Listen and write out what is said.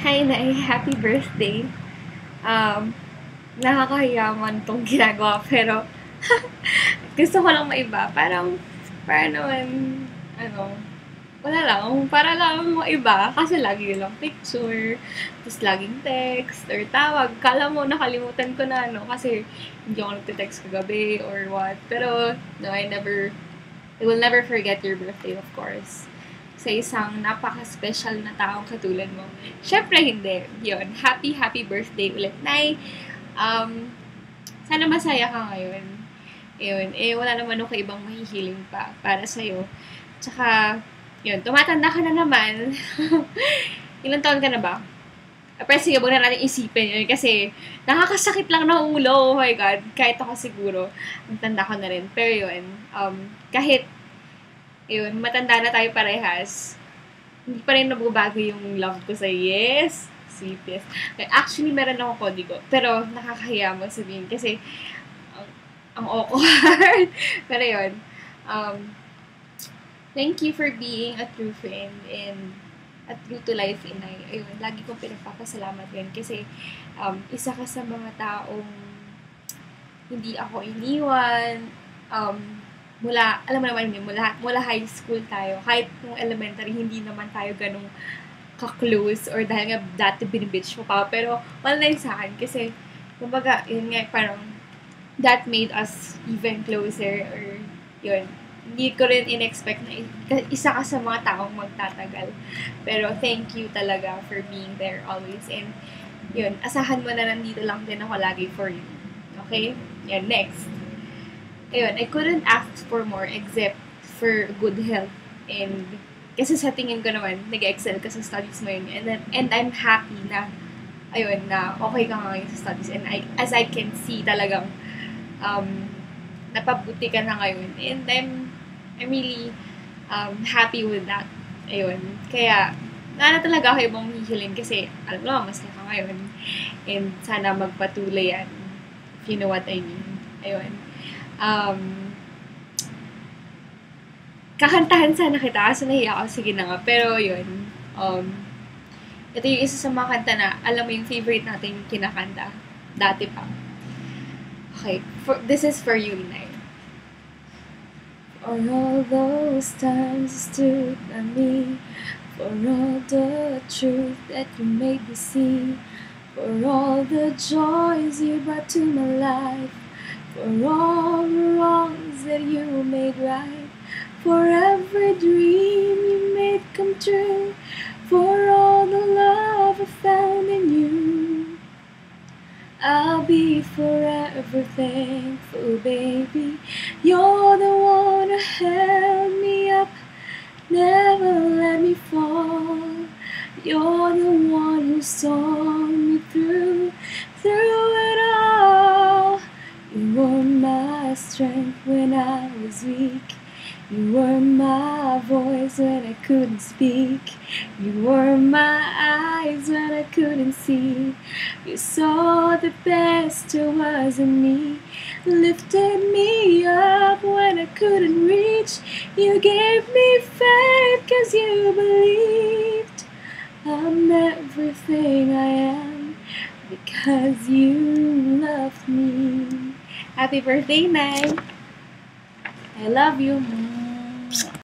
Hi, Nay. Happy birthday. Um, nakakahiyaman tong ginagawa, pero gusto ko lang maiba. Parang, para naman, ano, wala lang, para lang maiba. Kasi lagi lang picture, tapos laging text, or tawag. Kala mo, nakalimutan ko na, no? Kasi hindi ako nagte-text kagabi, or what. Pero, no, I never, I will never forget your birthday, of course sa isang napaka-special na taong katulad mo. Siyempre, hindi. Yun. Happy, happy birthday ulit, Nay. Um, sana masaya ka ngayon. Yun. Eh, wala naman ako ibang mahihiling pa para sa'yo. Tsaka, yun, tumatanda ka na naman. Ilang taon ka na ba? Pero sige, huwag na natin isipin yun kasi nakakasakit lang ng ulo. Oh my God. Kahit ako siguro, ang tanda ko na rin. Pero yun, um, kahit yun, matanda na tayo parehas. Hindi pa rin nababago yung love ko sa yes. Sweetest. Actually, meron ako kodigo. Pero, nakakahiya mo sabihin kasi ang, ang awkward. pero yun, um, thank you for being a true friend and a true to life inay. Ayun, lagi kong pinagpapasalamat yun kasi um, isa ka sa mga taong hindi ako iniwan, um, mula, alam mo naman yun, mula, mula high school tayo, kahit nung elementary, hindi naman tayo ganong ka-close or dahil nga dati binibitch mo pa. Pero wala na yun sa akin kasi, kumbaga, yun nga, parang that made us even closer or yun. Hindi ko rin in-expect na isa ka sa mga taong magtatagal. Pero thank you talaga for being there always. And yun, asahan mo na nandito lang din ako lagi for you. Okay? Yan, next ayun, I couldn't ask for more except for good health and kasi sa tingin ko naman, nag-excel ka sa studies mo yun. And, then, and I'm happy na, ayun, na okay ka ngayon sa studies. And I, as I can see talagang, um, napabuti ka na ngayon. And I'm, I'm really um, happy with that. Ayun. Kaya, na talaga ako ibang hihilin kasi, alam mo, mas ka ngayon. And sana magpatuloy yan. If you know what I mean. Ayun um, kakantahan sana kita kasi nahiya ako, sige na nga. Pero yun, um, ito yung isa sa mga kanta na, alam mo yung favorite natin kinakanta. Dati pa. Okay, for, this is for you, Inay. For all those times you stood by me, for all the truth that you made me see, for all the joys you brought to my life, for all the wrongs that you made right, for every dream you made come true, for all the love I found in you. I'll be forever thankful, baby. You're the one who held me up, never let me fall. You're the one who saw strength when I was weak. You were my voice when I couldn't speak. You were my eyes when I couldn't see. You saw the best there was in me. Lifted me up when I couldn't reach. You gave me faith cause you believed. I'm everything I am because you loved me. Happy birthday, Nay! I love you